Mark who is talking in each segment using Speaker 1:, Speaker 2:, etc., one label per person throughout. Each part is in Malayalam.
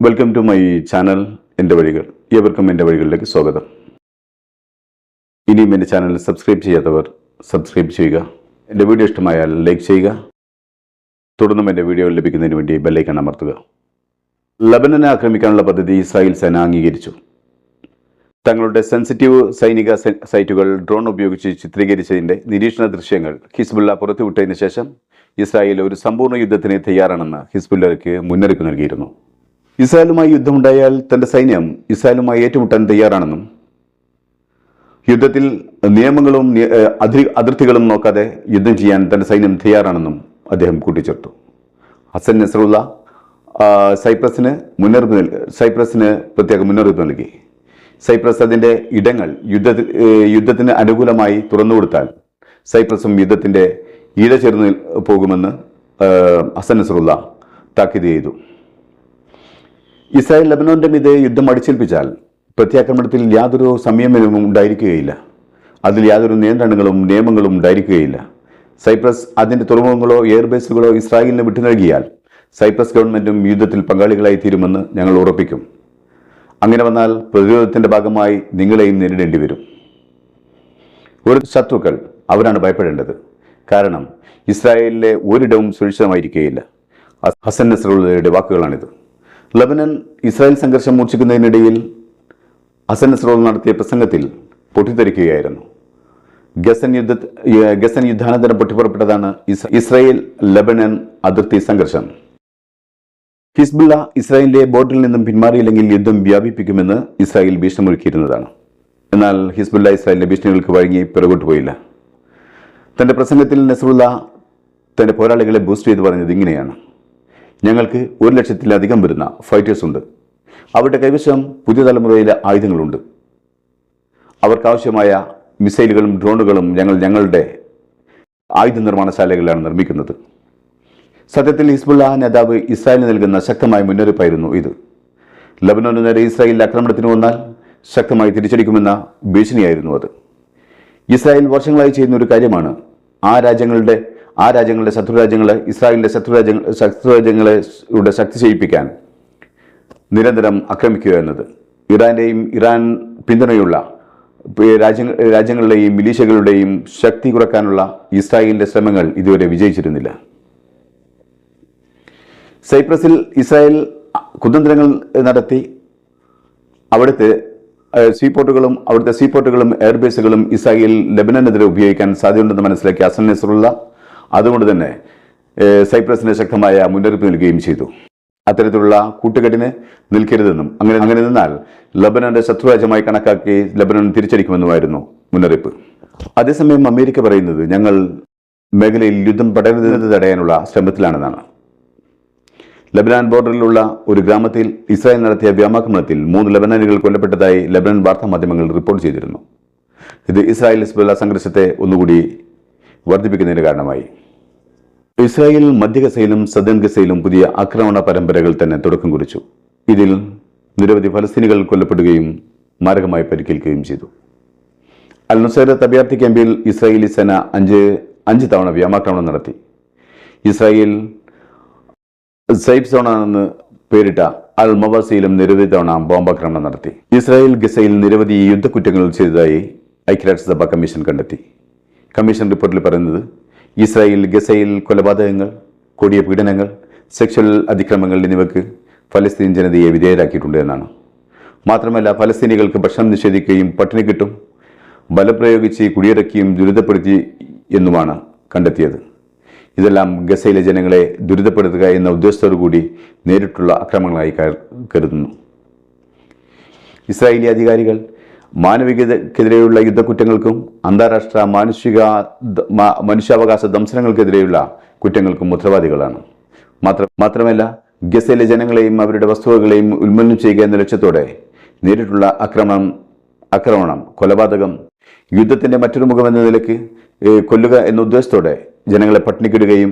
Speaker 1: വെൽക്കം ടു മൈ ചാനൽ എന്റെ വഴികൾ. ഏവർക്കും എന്റെ വഴികളിലേക്ക് സ്വാഗതം. ഇനിയും എന്റെ ചാനൽ സബ്സ്ക്രൈബ് ചെയ്യാത്തവർ സബ്സ്ക്രൈബ് ചെയ്യുക. എന്റെ വീഡിയോ ഇഷ്ടമായാൽ ലൈക്ക് ചെയ്യുക. തുടർന്നും എന്റെ വീഡിയോ ലഭിക്കുന്നതിന് വേണ്ടി ബെല്ലൈക്കൺ അമർത്തുക. ലബനനെ ആക്രമിക്കാനുള്ള പദ്ധതി ഇസ്രായേൽ സേന അംഗീകരിച്ചു. തങ്ങളുടെ സെൻസിറ്റീവ് സൈനിക സൈറ്റുകൾ ഡ്രോൺ ഉപയോഗിച്ച് ചിത്രീകരിച്ചതിന്റെ നിരീക്ഷണ ദൃശ്യങ്ങൾ ഹിസ്ബുള്ള പുറത്തുവിട്ടതിന് ശേഷം ഇസ്രായേൽ ഒരു സമ്പൂർണ യുദ്ധത്തിന് തയ്യാറാണെന്ന് ഹിസ്ബുല്ലയ്ക്ക് മുന്നറിയിപ്പ് നൽകിയിരുന്നു. ഇസ്രായേലുമായി യുദ്ധമുണ്ടായാൽ തന്റെ സൈന്യം ഇസ്രായേലുമായി ഏറ്റുമുട്ടാൻ തയ്യാറാണെന്നും യുദ്ധത്തിൽ നിയമങ്ങളും അതിർ- അതിർത്തികളും നോക്കാതെ യുദ്ധം ചെയ്യാൻ തന്റെ സൈന്യം തയ്യാറാണെന്നും അദ്ദേഹം കൂട്ടിച്ചേർത്തു. ഹസൻ നസറുള്ള സൈപ്രസിന് മുന്നറിയിപ്പ് നൽകി സൈപ്രസിന് പ്രത്യേക മുന്നറിയിപ്പ് നൽകി. സൈപ്രസ് അതിന്റെ ഇടങ്ങൾ യുദ്ധ യുദ്ധത്തിന് അനുകൂലമായി തുറന്നു കൊടുത്താൽ സൈപ്രസും യുദ്ധത്തിന്റെ ഈട ചേർന്ന് പോകുമെന്ന് ഹസൻ നസറുള്ള താക്കീത് ചെയ്തു. ഇസ്രായേൽ ലബനോന്റെ മീതെ യുദ്ധം അടിച്ചേൽപ്പിച്ചാൽ പ്രത്യാക്രമണത്തിൽ യാതൊരു സംയമനവും ഉണ്ടായിരിക്കുകയില്ല. അതിൽ യാതൊരു നിയന്ത്രണങ്ങളും നിയമങ്ങളും ഉണ്ടായിരിക്കുകയില്ല. സൈപ്രസ് അതിന്റെ തുറമുഖങ്ങളോ എയർബേസുകളോ ഇസ്രായേലിന് വിട്ടു നൽകിയാൽ സൈപ്രസ് ഗവൺമെന്റും യുദ്ധത്തിൽ പങ്കാളികളായി തീരുമെന്ന് ഞങ്ങൾ ഉറപ്പിക്കും. അങ്ങനെ വന്നാൽ പ്രതിരോധത്തിന്റെ ഭാഗമായി നിങ്ങളെയും നേരിടേണ്ടി വരും. ഒരു ശത്രുക്കൾ അവരാണ് ഭയപ്പെടേണ്ടത്. കാരണം ഇസ്രായേലിലെ ഒരിടവും സുരക്ഷിതമായിരിക്കുകയില്ല. ഹസൻ നസറുള്ളയുടെ വാക്കുകളാണിത്. ലബനൻ ഇസ്രായേൽ സംഘർഷം മൂർച്ഛിക്കുന്നതിനിടയിൽ അസൻ നസറുള്ള നടത്തിയ പ്രസംഗത്തിൽ പൊട്ടിത്തെറിക്കുകയായിരുന്നു. ഗസൻ യുദ്ധ ഗസൻ യുദ്ധാനന്തരം പൊട്ടിപ്പുറപ്പെട്ടതാണ് ഇസ്രായേൽ ലബനൻ അതിർത്തി സംഘർഷം. ഹിസ്ബുള്ള ഇസ്രായേലിന്റെ ബോർഡറിൽ നിന്നും പിന്മാറിയില്ലെങ്കിൽ യുദ്ധം വ്യാപിപ്പിക്കുമെന്ന് ഇസ്രായേൽ ഭീഷണമൊരുക്കിയിരുന്നതാണ്. എന്നാൽ ഹിസ്ബുള്ള ഇസ്രായേലിന്റെ ഭീഷണികൾക്ക് വഴങ്ങി പിറകോട്ട് പോയില്ല. തന്റെ പ്രസംഗത്തിൽ നസറുള്ള തന്റെ പോരാളികളെ ബൂസ്റ്റ് ചെയ്ത് പറഞ്ഞത് ഇങ്ങനെയാണ്. ഞങ്ങൾക്ക് ഒരു ലക്ഷത്തിലധികം വരുന്ന ഫൈറ്റേഴ്സ് ഉണ്ട്. അവരുടെ കൈവശം പുതിയ തലമുറയിലെ ആയുധങ്ങളുണ്ട്. അവർക്കാവശ്യമായ മിസൈലുകളും ഡ്രോണുകളും ഞങ്ങൾ ഞങ്ങളുടെ ആയുധ നിർമ്മാണശാലകളിലാണ് നിർമ്മിക്കുന്നത്. സത്യത്തിൽ ഹിസ്ബുള്ള നേതാവ് ഇസ്രായേലിന് നൽകുന്ന ശക്തമായ മുന്നറിയിപ്പായിരുന്നു ഇത്. ലബനോന് നേരെ ഇസ്രായേൽ ആക്രമണത്തിന് വന്നാൽ ശക്തമായി തിരിച്ചടിക്കുമെന്ന ഭീഷണിയായിരുന്നു അത്. ഇസ്രായേൽ വർഷങ്ങളായി ചെയ്യുന്ന ഒരു കാര്യമാണ് ആ രാജ്യങ്ങളുടെ ആ രാജ്യങ്ങളുടെ ശത്രു രാജ്യങ്ങളെ ഇസ്രായേലിന്റെ ശത്രു രാജ്യങ്ങൾ ശത്രു രാജ്യങ്ങളെ ശക്തി ചെയ്യിപ്പിക്കാൻ നിരന്തരം ആക്രമിക്കുക എന്നത്. ഇറാന്റെയും ഇറാൻ പിന്തുണയുള്ള രാജ്യങ്ങൾ രാജ്യങ്ങളുടെയും മിലീഷ്യകളുടെയും ശക്തി കുറക്കാനുള്ള ഇസ്രായേലിന്റെ ശ്രമങ്ങൾ ഇതുവരെ വിജയിച്ചിരുന്നില്ല. സൈപ്രസിൽ ഇസ്രായേൽ കുതന്ത്രങ്ങൾ നടത്തി അവിടുത്തെ സീപോർട്ടുകളും അവിടുത്തെ സീപോർട്ടുകളും എയർബേസുകളും ഇസ്രായേൽ ലബനനെതിരെ ഉപയോഗിക്കാൻ സാധ്യതയുണ്ടെന്ന് മനസ്സിലാക്കി അസൻ നസറുള്ള അതുകൊണ്ട് തന്നെ സൈപ്രസിന് ശക്തമായ മുന്നറിയിപ്പ് നൽകുകയും ചെയ്തു. അത്തരത്തിലുള്ള കൂട്ടുകെട്ടിന് നിൽക്കരുതെന്നും അങ്ങനെ അങ്ങനെ നിന്നാൽ ലബനന്റെ ശത്രുരാജ്യമായി കണക്കാക്കി ലബനൻ തിരിച്ചടിക്കുമെന്നുമായിരുന്നു മുന്നറിയിപ്പ്. അതേസമയം അമേരിക്ക പറയുന്നത് ഞങ്ങൾ മേഖലയിൽ യുദ്ധം പടരുന്നത് തടയാനുള്ള ശ്രമത്തിലാണെന്നാണ്. ലബനാൻ ബോർഡറിലുള്ള ഒരു ഗ്രാമത്തിൽ ഇസ്രായേൽ നടത്തിയ വ്യോമാക്രമണത്തിൽ മൂന്ന് ലബനാനുകൾ കൊല്ലപ്പെട്ടതായി ലബനൻ വാർത്താ മാധ്യമങ്ങൾ റിപ്പോർട്ട് ചെയ്തിരുന്നു. ഇത് ഇസ്രായേൽ ഹിസ്ബുള്ള സംഘർഷത്തെ ഒന്നുകൂടി വർദ്ധിപ്പിക്കുന്നതിന് കാരണമായി. ഇസ്രായേൽ മധ്യ ഗസയിലും സദൻ ഗസയിലും പുതിയ ആക്രമണ പരമ്പരകൾ തന്നെ തുടക്കം കുറിച്ചു. ഇതിൽ നിരവധി ഫലസ്തീനികൾ കൊല്ലപ്പെടുകയും മാരകമായി പരിക്കേൽക്കുകയും ചെയ്തു. അൽ അഭയാർത്ഥി ക്യാമ്പിൽ ഇസ്രായേലി സേന അഞ്ച് അഞ്ച് തവണ വ്യോമാക്രമണം നടത്തി. ഇസ്രായേൽ സേഫ് സോണാണെന്ന് പേരിട്ട അൽ മവാസിയിലും നിരവധി തവണ ബോംബാക്രമണം നടത്തി. ഇസ്രായേൽ ഗസയിൽ നിരവധി യുദ്ധക്കുറ്റങ്ങൾ ചെയ്തതായി ഐക്യരാഷ്ട്രസഭ കമ്മീഷൻ കണ്ടെത്തി. കമ്മീഷൻ റിപ്പോർട്ടിൽ പറയുന്നത് ഇസ്രായേൽ ഗസയിൽ കൊലപാതകങ്ങൾ കൊടിയ പീഡനങ്ങൾ സെക്ഷൽ അതിക്രമങ്ങൾ എന്നിവയ്ക്ക് ഫലസ്തീൻ ജനതയെ വിധേയരാക്കിയിട്ടുണ്ട് എന്നാണ്. മാത്രമല്ല ഫലസ്തീനികൾക്ക് ഭക്ഷണം നിഷേധിക്കുകയും പട്ടിണി കിട്ടും ബലപ്രയോഗിച്ച് കുടിയിറക്കിയും ദുരിതപ്പെടുത്തി എന്നുമാണ് കണ്ടെത്തിയത്. ഇതെല്ലാം ഗസയിലെ ജനങ്ങളെ ദുരിതപ്പെടുത്തുക എന്ന ഉദ്ദേശത്തോടുകൂടി നേരിട്ടുള്ള അക്രമങ്ങളായി കരു- കരുതുന്നു. ഇസ്രായേലി അധികാരികൾ മാനവികതയ്ക്കെതിരെയുള്ള യുദ്ധക്കുറ്റങ്ങൾക്കും അന്താരാഷ്ട്ര മാനുഷിക മനുഷ്യാവകാശ ദംശനങ്ങൾക്കെതിരെയുള്ള കുറ്റങ്ങൾക്കും ഉത്തരവാദികളാണ്. മാത്ര മാത്രമല്ല ഗസയിലെ ജനങ്ങളെയും അവരുടെ വസ്തുവകളെയും ഉന്മൂലനം ചെയ്യുക എന്ന ലക്ഷ്യത്തോടെ നേരിട്ടുള്ള ആക്രമണം ആക്രമണം കൊലപാതകം യുദ്ധത്തിന്റെ മറ്റൊരു മുഖം എന്ന നിലയ്ക്ക് കൊല്ലുക എന്ന ഉദ്ദേശത്തോടെ ജനങ്ങളെ പട്ടിണിക്കിടുകയും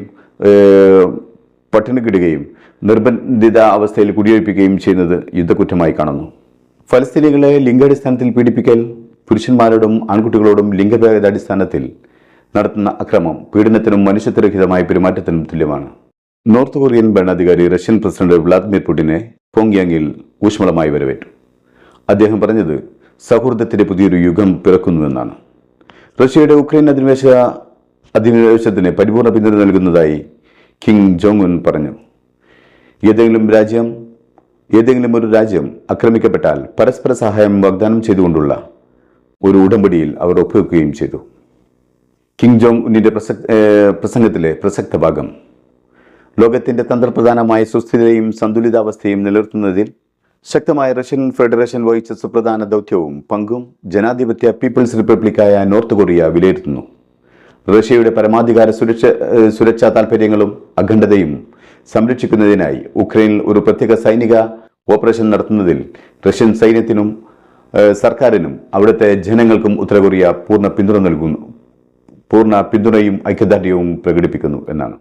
Speaker 1: പട്ടിണിക്കിടുകയും നിർബന്ധിത അവസ്ഥയിൽ കുടിയൊഴിപ്പിക്കുകയും ചെയ്യുന്നത് യുദ്ധക്കുറ്റമായി കാണുന്നു. ഫലസ്തീനികളെ ലിംഗാടിസ്ഥാനത്തിൽ പീഡിപ്പിക്കൽ പുരുഷന്മാരോടും ആൺകുട്ടികളോടും ലിംഗഭേദാടിസ്ഥാനത്തിൽ നടത്തുന്ന അക്രമം പീഡനത്തിനും മനുഷ്യത്വരഹിതമായ പെരുമാറ്റത്തിനും തുല്യമാണ്. നോർത്ത് കൊറിയൻ ഭരണാധികാരി റഷ്യൻ പ്രസിഡന്റ് വ്ളാദിമിർ പുടിനെ പോങ്യാങ്ങിൽ ഊഷ്മളമായി വരവേറ്റു. അദ്ദേഹം പറഞ്ഞത് സൗഹൃദത്തിന്റെ പുതിയൊരു യുഗം പിറക്കുന്നുവെന്നാണ്. റഷ്യയുടെ ഉക്രൈൻ അധിനിവേശ അധിനിവേശത്തിന് പരിപൂർണ പിന്തുണ നൽകുന്നതായി കിങ് ജോങ് ഉൻ പറഞ്ഞു. ഏതെങ്കിലും രാജ്യം ഏതെങ്കിലും ഒരു രാജ്യം ആക്രമിക്കപ്പെട്ടാൽ പരസ്പര സഹായം വാഗ്ദാനം ചെയ്തുകൊണ്ടുള്ള ഒരു ഉടമ്പടിയിൽ അവർ ഒപ്പുവെക്കുകയും ചെയ്തു. കിങ് ജോങ് പ്രസക് പ്രസംഗത്തിലെ പ്രസക്ത ഭാഗം. ലോകത്തിന്റെ തന്ത്രപ്രധാനമായ സുസ്ഥിരതയും സന്തുലിതാവസ്ഥയും നിലനിർത്തുന്നതിൽ ശക്തമായ റഷ്യൻ ഫെഡറേഷൻ വഹിച്ച സുപ്രധാന ദൗത്യവും പങ്കും ജനാധിപത്യ പീപ്പിൾസ് റിപ്പബ്ലിക്കായ നോർത്ത് കൊറിയ വിലയിരുത്തുന്നു. റഷ്യയുടെ പരമാധികാര സുരക്ഷ സുരക്ഷാ താൽപ്പര്യങ്ങളും അഖണ്ഡതയും സംരക്ഷിക്കുന്നതിനായി ഉക്രൈനിൽ ഒരു പ്രത്യേക സൈനിക ഓപ്പറേഷൻ നടത്തുന്നതിൽ റഷ്യൻ സൈന്യത്തിനും സർക്കാരിനും അവിടുത്തെ ജനങ്ങൾക്കും ഉത്തര കൊറിയ പൂർണ പിന്തുണ നൽകുന്നു പൂർണ പിന്തുണയും ഐക്യദാർഢ്യവും പ്രകടിപ്പിക്കുന്നു എന്നാണ്.